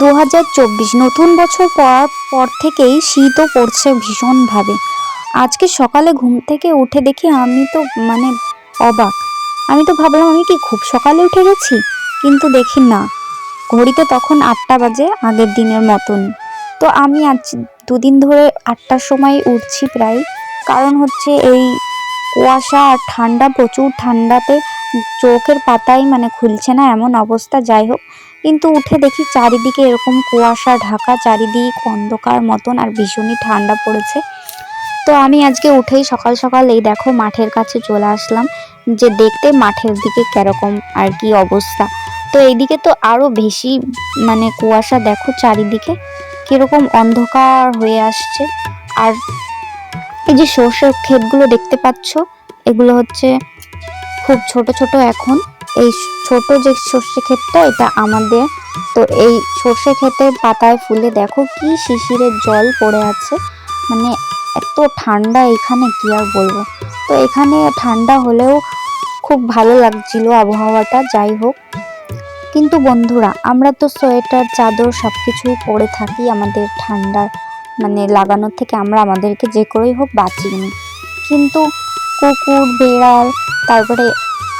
দু হাজার চব্বিশ নতুন বছর পড়ার পর থেকেই শীতও পড়ছে ভীষণভাবে। আজকে সকালে ঘুম থেকে উঠে দেখি আমি তো মানে অবাক। আমি তো ভাবলাম আমি কি খুব সকালে উঠে গেছি? কিন্তু দেখি না। ঘড়িতে তখন আটটা বাজে, আগের দিনের মতন। তো আমি আজ দুদিন ধরে আটটার সময় উঠছি প্রায়। কারণ হচ্ছে এই কুয়াশা আর ঠান্ডা, প্রচুর ঠান্ডাতে চোখের পাতাই মানে খুলছে না এমন অবস্থা। যাই হোক কিন্তু উঠে দেখি চারিদিকে এরকম কুয়াশা, ঢাকা, চারিদিক অন্ধকার মতন আর ভীষণই ঠান্ডা পড়েছে। তো আমি আজকে উঠেই সকাল সকাল এই দেখো মাঠের কাছে চলে আসলাম যে দেখতে মাঠের দিকে কীরকম আর কি অবস্থা। তো এইদিকে তো আরও বেশি মানে কুয়াশা দেখো চারিদিকে, কীরকম অন্ধকার হয়ে আসছে। আর এই যে সর্ষের ক্ষেতগুলো দেখতে পাচ্ছ, এগুলো হচ্ছে খুব ছোট ছোট এখন। এই ছোট যে সর্ষে ক্ষেতটা, এটা আমাদের। তো এই সর্ষে ক্ষেতের পাতায় ফুলে দেখো কি শিশিরের জল পড়ে আছে। মানে এত ঠান্ডা এখানে, কি আর বলব। তো এখানে ঠান্ডা হলেও খুব ভালো লাগছিল আবহাওয়াটা, যাই হোক। কিন্তু বন্ধুরা, আমরা তো সোয়েটার, চাদর সব কিছুই পরে থাকি আমাদের ঠান্ডার মানে লাগানোর থেকে। আমরা আমাদেরকে যে করেই হোক বাঁচিয়ে নিই। কিন্তু কুকুর, বেড়াল, তারপরে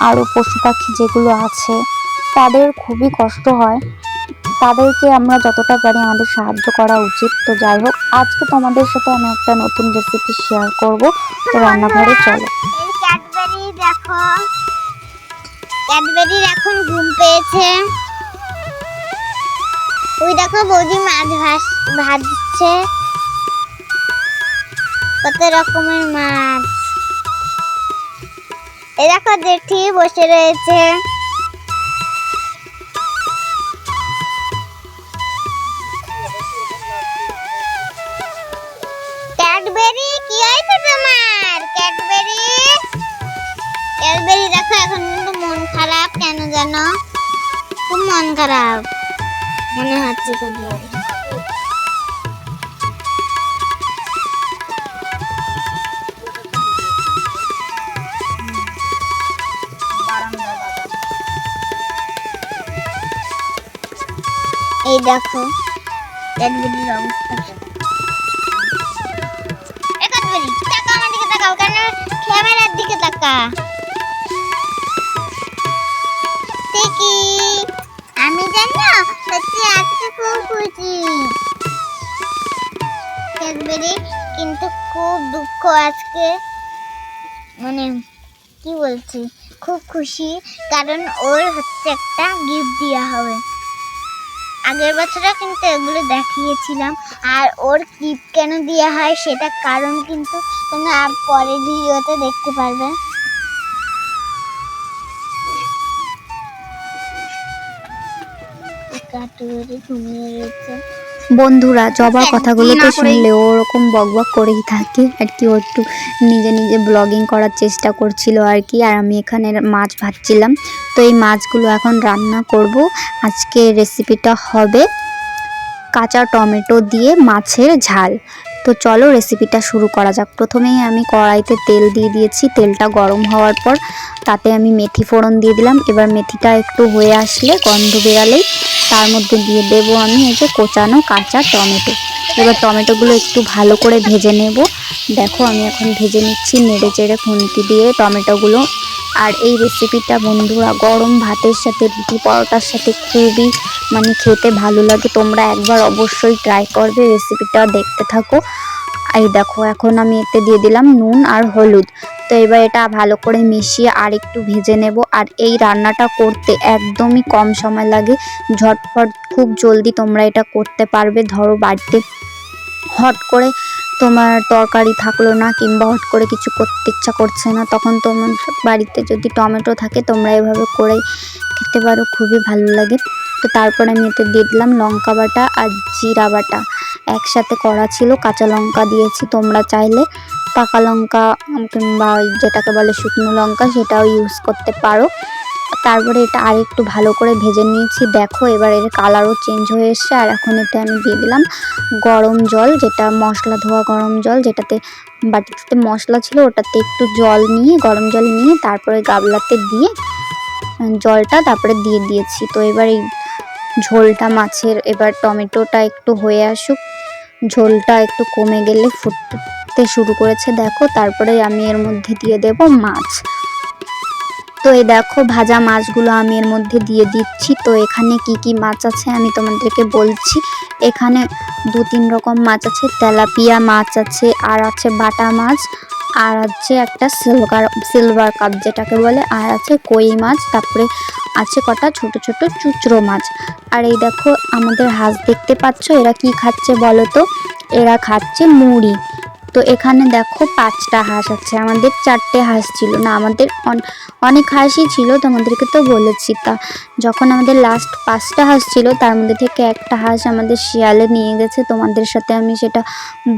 আরও পশু পাখি যেগুলো আছে, তাদের খুবই কষ্ট হয়। তাদেরকে আমরা যতটা পারি আমাদের সাহায্য করা উচিত। তো যাই হোক, আজকে তোমাদের সাথে আমি একটা নতুন রেসিপি শেয়ার করব। তো রান্নাঘরে চলো। ক্যাডবেরি এখন ঘুম পেয়েছে। ওই দেখো বৌদি মাছ ভাস ভাজছে। কত রকমের মাছ। দেখো জেঠি বসে রয়েছে। ক্যাডবেরি, কি তোমার? ক্যাডবেরি? ক্যাডবেরি মন খারাপ, কেন জানো? খুব মন খারাপ। মনে হচ্ছে ক্যাডবেরি এই দেখো ক্যাডবেরির অবস্থা। ক্যাডবেরি তাকা আমার দিকে তাকাও কেন ক্যামেরার দিকে তাকা। দেখি আমি জানো সত্যি আজকে খুব খুশি। ক্যাডবেরি কিন্তু খুব দুঃখ আজকে। মানে কি বলছি? খুব খুশি কারণ ওর হচ্ছে একটা গিফট দেওয়া হবে। আগের বছরে কিন্তু এগুলো দেখিয়েছিলাম। আর ওর ক্লিপ কেন দেওয়া হয় সেটা কারণ কিন্তু তোমরা পরের ভিডিওতে দেখতে পারবে। কাটুরি ঘুমিয়ে রয়েছে। বন্ধুরা জবা কেন? কথাগুলো তো শুনলে ওরকম বকবক করেই থাকে। আর কি ও একটু নিজে নিজে ব্লগিং করার চেষ্টা করছিল আর কি আর আমি এখানে মাছ ভাজছিলাম। তো এই মাছগুলো এখন রান্না করব। আজকে রেসিপিটা হবে কাঁচা টমেটো দিয়ে মাছের ঝাল। তো চলো রেসিপিটা শুরু করা যাক। প্রথমেই আমি কড়াইতে তেল দিয়ে দিয়েছি। তেলটা গরম হওয়ার পর তাতে আমি মেথি ফোড়ন দিয়ে দিলাম। এবার মেথিটা একটু হয়ে আসলে গন্ধ বেরালেই তার মধ্যে দিয়ে দেবো আমি এই যে কোচানো কাঁচা টমেটো। এবার টমেটোগুলো একটু ভালো করে ভেজে নেব। দেখো আমি এখন ভেজে নিচ্ছি নেড়ে চেড়ে খুন্তি দিয়ে টমেটোগুলো। আর এই রেসিপিটা বন্ধুরা গরম ভাতের সাথে, রুটি পরোটার সাথে খুবই মানে খেতে ভালো লাগে। তোমরা একবার অবশ্যই ট্রাই করবে রেসিপিটা দেখতে থাকো। এই দেখো, এখন আমি এতে দিয়ে দিলাম নুন আর হলুদ। তো এবার এটা ভালো করে মিশিয়ে আর একটু ভেজে নেব। আর এই রান্নাটা করতে একদমই কম সময় লাগে। ঝটফট খুব জলদি তোমরা এটা করতে পারবে। ধরো বাড়িতে হট করে তোমার তরকারি থাকল না কিংবা হট করে কিছু করতে ইচ্ছা করছে না, তখন তোমার বাড়িতে যদি টমেটো থাকে তোমরা এভাবে করে খেতে পারো, খুবই ভালো লাগে। তো তারপরে আমি এতে দিয়ে দিলাম লঙ্কা বাটা আর জিরা বাটা। একসাথে করা ছিল, কাঁচা লঙ্কা দিয়েছি। তোমরা চাইলে পাকা লঙ্কা কিংবা যেটাকে বলে শুকনো লঙ্কা, সেটাও ইউজ করতে পারো। তারপরে এটা আর একটু ভালো করে ভেজে নিয়েছি। দেখো, এবার এর কালারও চেঞ্জ হয়ে এসছে। আর এখন এতে আমি দিয়ে দিলাম গরম জল, যেটা মশলা, ধোয়া গরম জল, যেটাতে বাটিতে মশলা ছিল, ওটাতে একটু জল নিয়ে, গরম জল নিয়ে তারপরে গাবলাতে দিয়ে জলটা তারপরে দিয়ে দিয়েছি। তো এবার এই ঝোলটা মাছের, এবার টমেটোটা একটু হয়ে আসুক। ঝোলটা একটু কমে গেলে ফুটতে শুরু করেছে, দেখো। তারপরে আমি এর মধ্যে দিয়ে দেব মাছ। তো এই দেখো, ভাজা মাছগুলো আমি এর মধ্যে দিয়ে দিচ্ছি। তো এখানে কি কি মাছ আছে আমি তোমাদেরকে বলছি। এখানে দু তিন রকম মাছ আছে, তেলাপিয়া মাছ আছে, আর আছে বাটা মাছ, আর আছে একটা সিলভার সিলভার কাপ যেটাকে বলে, আর আছে কই মাছ। তারপরে আছে কটা ছোট ছোট চুচড়ো মাছ। আর এই দেখো আমাদের হাঁস দেখতে পাচ্ছ, এরা কি খাচ্ছে বলো তো? এরা খাচ্ছে মুড়ি। তো এখানে দেখো পাঁচটা হাঁস আছে, আমাদের চারটে হাঁস ছিল না, আমাদের অনেক হাঁসই ছিল, তোমাদেরকে তো বলেছি তা। যখন আমাদের লাস্ট পাঁচটা হাঁস ছিল, তার মধ্যে থেকে একটা হাঁস আমাদের শিয়ালে নিয়ে গেছে, তোমাদের সাথে আমি সেটা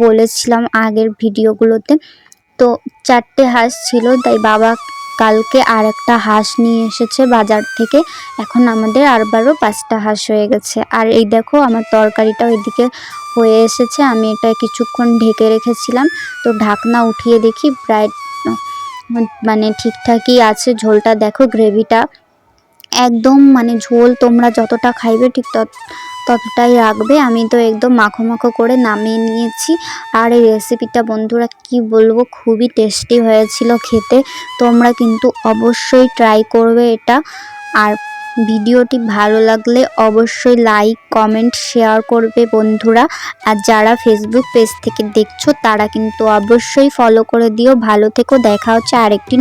বলেছিলাম আগের ভিডিওগুলোতে তো চারটে হাঁস ছিল, তাই বাবা কালকে আর একটা হাঁস নিয়ে এসেছে বাজার থেকে। এখন আমাদের আরবারও পাঁচটা হাঁস হয়ে গেছে। আর এই দেখো, আমার তরকারিটাও এদিকে হয়ে এসেছে। আমি এটা কিছুক্ষণ ঢেকে রেখেছিলাম। তো ঢাকনা উঠিয়ে দেখি প্রায় মানে ঠিকঠাকই আছে। ঝোলটা দেখো, গ্রেভিটা। একদম মানে ঝোল তোমরা যতটা খাইবে ঠিক তত- ততটাই রাখবে। আমি তো একদম মাখো মাখো করে নামিয়ে নিয়েছি। আর এই রেসিপিটা বন্ধুরা কি বলব? খুবই টেস্টি হয়েছিল খেতে। তোমরা কিন্তু অবশ্যই ট্রাই করবে এটা। আর ভিডিওটি ভালো লাগলে অবশ্যই লাইক কমেন্ট শেয়ার করবে বন্ধুরা। আর যারা ফেসবুক পেজ থেকে দেখছ, তারা কিন্তু অবশ্যই ফলো করে দিও। ভালো থেকো, দেখা হচ্ছে আরেকটি